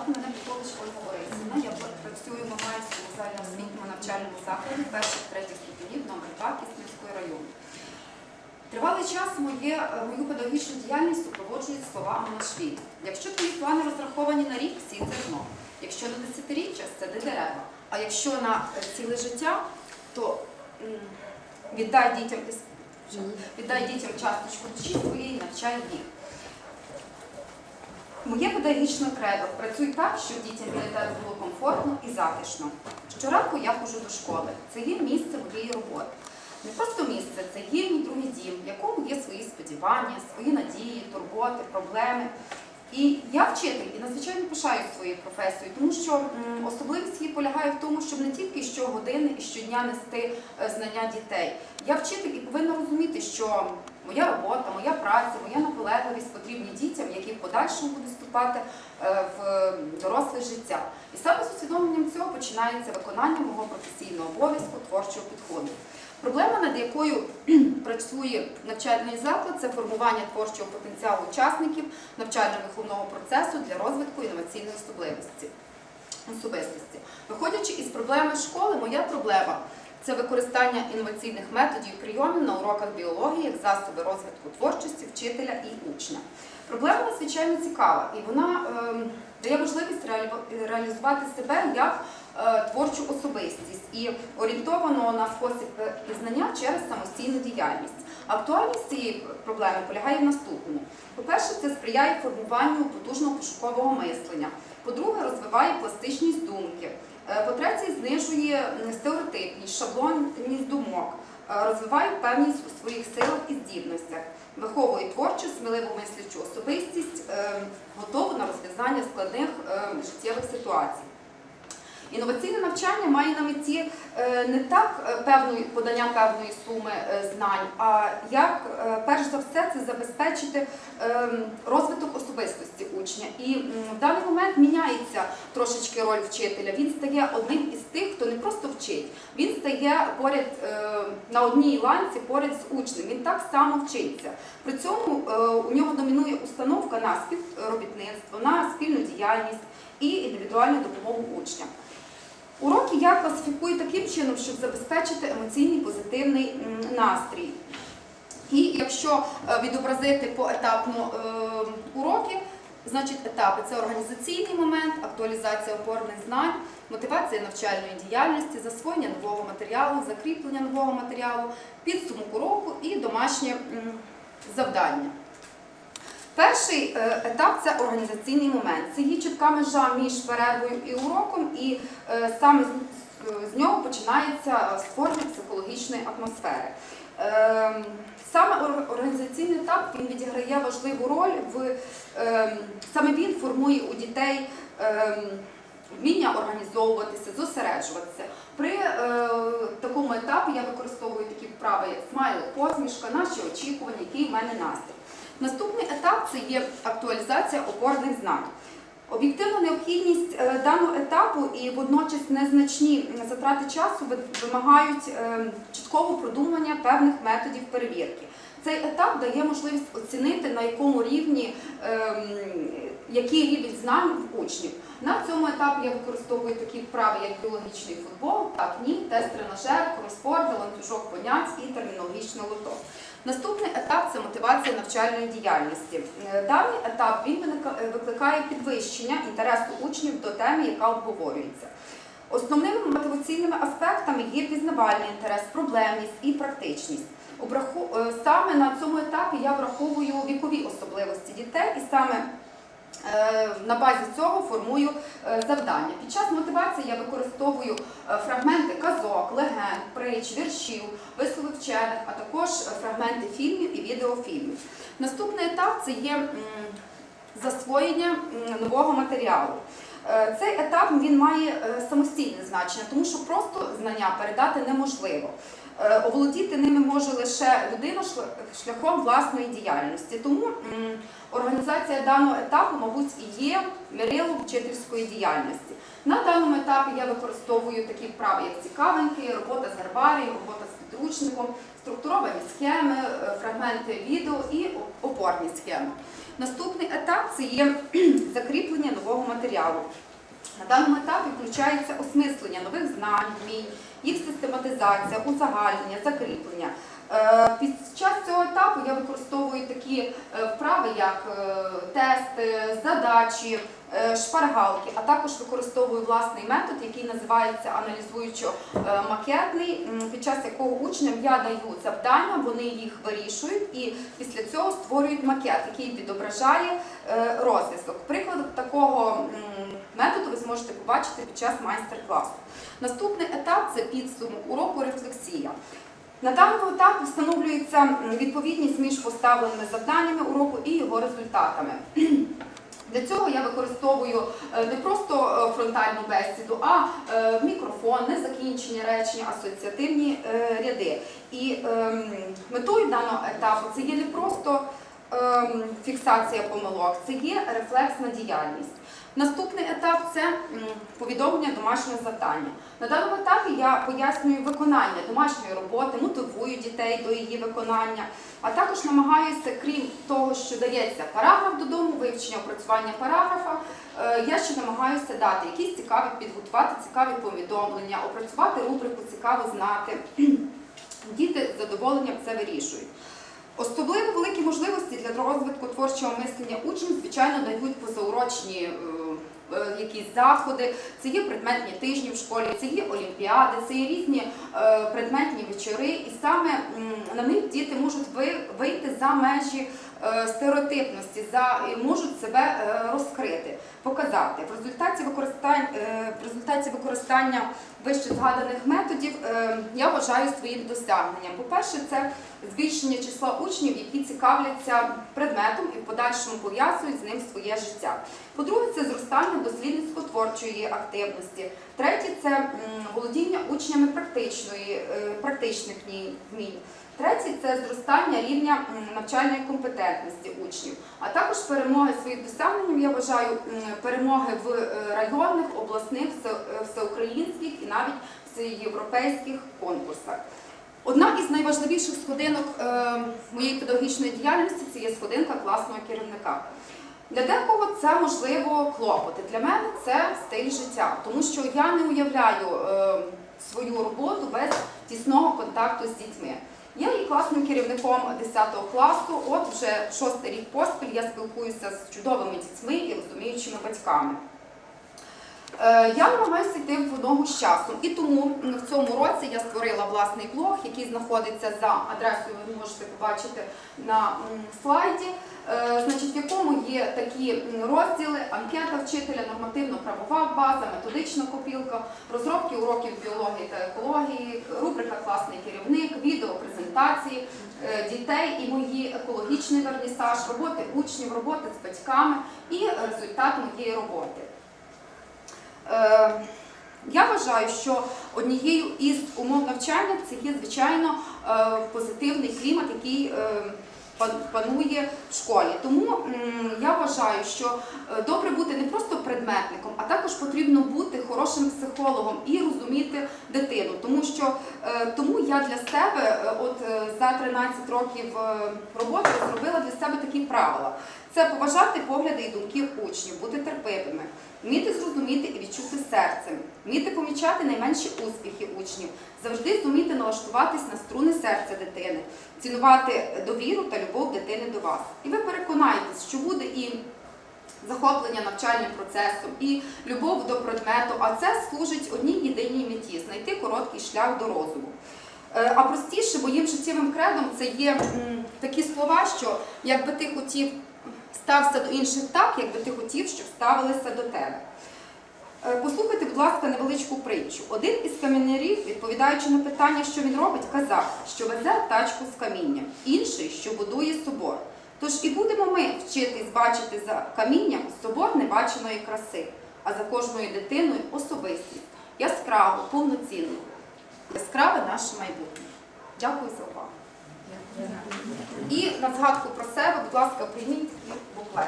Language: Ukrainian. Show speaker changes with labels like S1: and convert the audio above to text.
S1: Звати мене Петрович Ольга Борисівна. Я працюю в Мамаївському загальноосвітньому навчальному закладі перших третіх ступенів номер 2 Кіснівської району. Тривалий час моє, мою педагогічну діяльність супроводжують слова Амонашвілі. Якщо твої плани розраховані на рік, сій зерно. Якщо на десятиріччя, сади дерева. А якщо на е, ціле життя, то віддай дітям віддай дітям часточку душі своєї, навчай їх. Моє педагогічне кредо працюй так, щоб дітям біля тебе було комфортно і затишно. Щоранку я ходжу до школи. Це є місце моєї роботи. Не просто місце, це є другий дім, в якому є свої сподівання, свої надії, турботи, проблеми. І я вчитель і надзвичайно пишаю своєю професією, тому що особливість її полягає в тому, щоб не тільки щогодини і щодня нести е, знання дітей. Я вчитель і повинна розуміти, що моя робота, моя праця, моя наполегливість потрібні дітям, які в подальшому будуть вступати е, в доросле життя. І саме з усвідомленням цього починається виконання мого професійного обов'язку творчого підходу. Проблема, над якою працює навчальний заклад, це формування творчого потенціалу учасників навчально-виховного процесу для розвитку інноваційної особливості. особистості. Виходячи із проблеми школи, моя проблема це використання інноваційних методів прийомів на уроках біології як засоби розвитку творчості вчителя і учня. Проблема надзвичайно цікава, і вона ем, дає можливість реалі- реалізувати себе як е, творчу особистість і орієнтовано на спосіб е, пізнання через самостійну діяльність. Актуальність цієї проблеми полягає в наступному: по-перше, це сприяє формуванню потужного пошукового мислення. По-друге, розвиває пластичність думки. Е, По-третє, знижує стереотипність, шаблонність думок, е, розвиває впевненість у своїх силах і здібностях, виховує творчу, сміливу мислячу особистість, е, готову на розв'язання складних життєвих ситуацій. Інноваційне навчання має на меті е, не так е, певної подання певної суми е, знань, а як перш за все це забезпечити е, розвиток особистості учня. І в даний момент міняється трошечки роль вчителя. Він стає одним із тих, хто не просто вчить, він стає поряд на одній ланці поряд з учнем. Він так само вчиться. При цьому у нього домінує установка на співробітництво, на спільну діяльність і індивідуальну допомогу учням. Уроки я класифікую таким чином, щоб забезпечити емоційний позитивний настрій. І якщо е, відобразити поетапно е, уроки, значить етапи це організаційний момент, актуалізація опорних знань, мотивація навчальної діяльності, засвоєння нового матеріалу, закріплення нового матеріалу, підсумок уроку і домашнє завдання. Перший е, етап це організаційний момент. Це є чітка межа між перервою і уроком, і е, саме з, нього починається створення психологічної атмосфери. Е, Саме організаційний етап він відіграє важливу роль в е, саме він формує у дітей е, вміння організовуватися, зосереджуватися. При е, такому етапі я використовую такі вправи, як смайлик, посмішка, наші очікування, який в мене настрій. Наступний етап це є актуалізація опорних знань. Об'єктивна необхідність е, даного етапу і водночас незначні затрати часу вимагають е, чіткого продумання певних методів перевірки. Цей етап дає можливість оцінити, на якому рівні, ем, який рівень знань в учнів. На цьому етапі я використовую такі вправи, як біологічний футбол, так, ні, тест тренажер, кросворди, ланцюжок понять і термінологічний лото. Наступний етап це мотивація навчальної діяльності. Е, Даний етап він е, викликає підвищення інтересу учнів до теми, яка обговорюється. Основними мотиваційними аспектами є пізнавальний інтерес, проблемність і практичність. Е, Саме на цьому етапі я враховую вікові особливості дітей і саме на базі цього формую е, завдання. Під час мотивації я використовую е, фрагменти казок, легенд, притч, віршів, висловів вчених, а також е, фрагменти фільмів і відеофільмів. Наступний етап це є засвоєння нового матеріалу. Е, Цей етап він має е, самостійне значення, тому що просто знання передати неможливо. Е, Оволодіти ними може лише людина шляхом власної діяльності. Тому організація даного етапу, мабуть, і є мірилом вчительської діяльності. На даному етапі я використовую такі вправи, як цікавинки, робота з гербарієм, робота з підручником, структуровані схеми, е, фрагменти відео і опорні схеми. Наступний етап це є закріплення нового матеріалу. На даному етапі включається осмислення нових знань, вмінь, їх систематизація, узагальнення, закріплення. Е, Під час цього етапу я використовую такі е, вправи, як е, тести, задачі, шпаргалки, а також використовую власний метод, який називається аналізуючо-макетний, під час якого учням я даю завдання, вони їх вирішують і після цього створюють макет, який відображає е, розв'язок. Приклад такого методу ви зможете побачити під час майстер-класу. Наступний етап це підсумок уроку рефлексія. На даному етапі встановлюється відповідність між поставленими завданнями уроку і його результатами. Для цього я використовую е, не просто е, фронтальну бесіду, а е, мікрофон, незакінчені речення, асоціативні ряди. І ем, метою даного етапу це є не просто ем, фіксація помилок, це є рефлексна діяльність. Наступний етап це повідомлення домашнього завдання. На даному етапі я пояснюю виконання домашньої роботи, мотивую дітей до її виконання, а також намагаюся, крім того, що дається параграф додому, вивчення опрацювання параграфа, е, я ще намагаюся дати якісь цікаві, підготувати цікаві повідомлення, опрацювати рубрику Цікаво знати. Діти з задоволенням це вирішують. Особливо великі можливості для розвитку творчого мислення учнів, звичайно, дають позаурочні е, е, якісь заходи, це є предметні тижні в школі, це є олімпіади, це є різні е, предметні вечори, і саме на них діти можуть ви- вийти за межі стереотипності, за і можуть себе е, розкрити, показати. В результаті використання, в результаті використання вище згаданих методів е, я вважаю своїм досягненням. По-перше, це збільшення числа учнів, які цікавляться предметом і в подальшому пов'язують з ним своє життя. По-друге, це зростання дослідницько-творчої активності. Третє це володіння учнями практичної, е, практичних вмінь- Третє це зростання рівня навчальної компетентності учнів, а також перемоги своїм досягненням, я вважаю перемоги в е, районних, обласних, е, всеукраїнських і навіть всеєвропейських конкурсах. Одна із найважливіших сходинок е, моєї педагогічної діяльності це є сходинка класного керівника. Для декого це можливо клопоти. Для мене це стиль життя, тому що я не уявляю свою роботу без тісного контакту з дітьми. Я є класним керівником 10 класу. От вже шостий рік поспіль я спілкуюся з чудовими дітьми і розуміючими батьками. Е, Я намагаюся йти в ногу з часом, і тому в цьому році я створила власний блог, який знаходиться за адресою, ви можете побачити на слайді, Е, значить, в якому є такі розділи: анкета вчителя, нормативно-правова база, методична копілка, розробки уроків біології та екології, рубрика Класний керівник, відео презентації е, дітей і мої екологічний вернісаж, роботи учнів, роботи з батьками і результат моєї роботи. Е, Я вважаю, що однією із умов навчання це є, звичайно, е, позитивний клімат, який панує в школі. Тому я вважаю, що е, добре бути не просто предметником, а також потрібно бути хорошим психологом і розуміти дитину. Тому що е, тому я для себе, е, от за 13 років роботи, зробила для себе такі правила: це поважати погляди і думки учнів, бути терпимими. Вміти зрозуміти і відчути серцем, вміти помічати найменші успіхи учнів, завжди зуміти налаштуватись на струни серця дитини, цінувати довіру та любов дитини до вас. І ви переконаєтесь, що буде і захоплення навчальним процесом, і любов до предмету, а це служить одній єдиній меті знайти короткий шлях до розуму. Е, А простіше моїм життєвим кредом це є такі слова, що якби ти хотів стався до інших так, якби ти хотів, щоб ставилися до тебе. Е, Послухайте, будь ласка, невеличку притчу. Один із камінярів, відповідаючи на питання, що він робить, казав, що везе тачку з камінням, інший, що будує собор. Тож і будемо ми вчитись бачити за камінням собор небаченої краси, а за кожною дитиною особистість, яскраву, повноцінну. Яскраве наше майбутнє. Дякую за увагу. І на згадку про себе, будь ласка, прийміть такий буклет.